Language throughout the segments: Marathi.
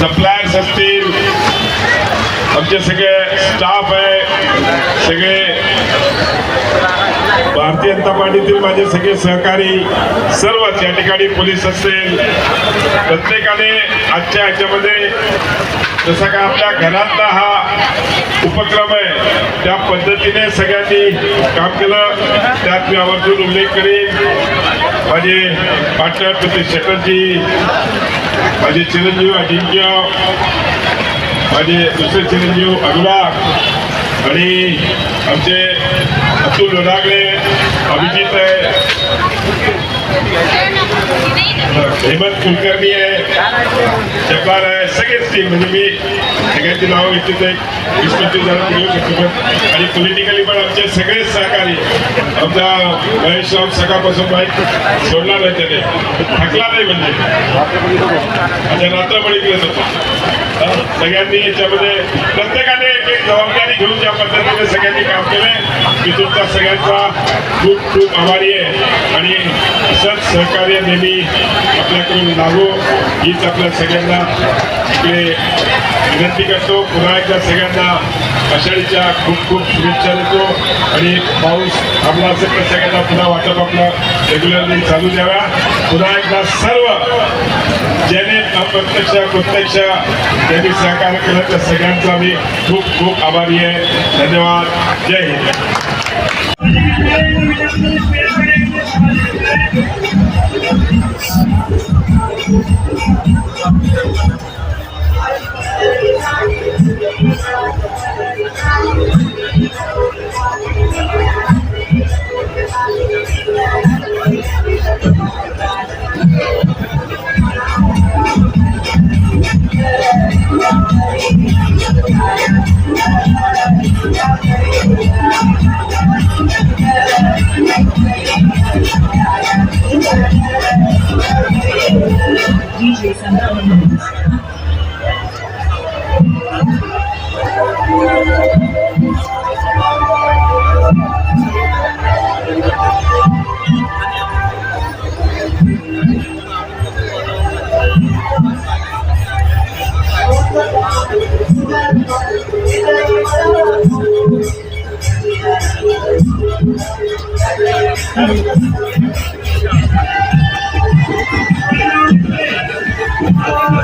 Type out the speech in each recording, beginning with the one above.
सप्लायर्स असतील आमचे सगळे स्टाफ आहे सगळे भारतीय जनता पार्टीतील माझे सगळे सहकारी सर्वच या ठिकाणी पोलीस असतील. प्रत्येकाने आजच्या ह्याच्यामध्ये जसा का आपल्या घरातला हा उपक्रम आहे त्या पद्धतीने सगळ्यांनी काम केलं. त्यात मी आवर्जून उल्लेख करीन. माझे पार्टनर प्रतीश चटर्जी माझे चिरंजीव अजिंक्य माझे दुसरे चिरंजीव अनुराग आणि आमचे अतुल लोणागळे अभिजित आहे हेमंत कुलकर्णी आहे जब्बार आहे सगळेच टीम म्हणजे मी सगळ्यांची नावं घेतली तर एक वीस पंचवीस जण घेऊ शकतो पण आणि पॉलिटिकली पण आमचे सगळेच सहकारी आमचा महेश राव सकाळपासून बाईक सोडला नाही त्याने थकला नाही म्हणजे अच्छा रात्रभर इकडेच होतो हो, सगळ्यांनी याच्यामध्ये प्रत्येकाने एक एक जबाबदारी घेऊन ज्या पद्धतीने सगळ्यांनी काम केले मी तुमचा सगळ्यांचा खूप खूप आभारी आहे. आणि असंच सहकार्य नेहमी आपल्याकडून लागू हीच आपल्या सगळ्यांना विनंती करतो. पुन्हा एकदा सगळ्यांना आषाढीच्या खूप खूप शुभेच्छा देतो. आणि पाऊस थांबला असेल तर सगळ्यांना पुन्हा वाटप आपलं रेग्युलरली चालू द्यावा पुन्हा एकदा सर्व ज्याने अप्रत्यक्ष प्रत्यक्ष त्यांनी सहकार्य केलं त्या सगळ्यांचा आम्ही खूप खूप आभारी आहे. धन्यवाद. जय हिंद. చేశాను Thank you.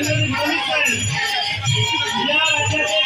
आदरणीय देवेंद्र फडणवीस साहेब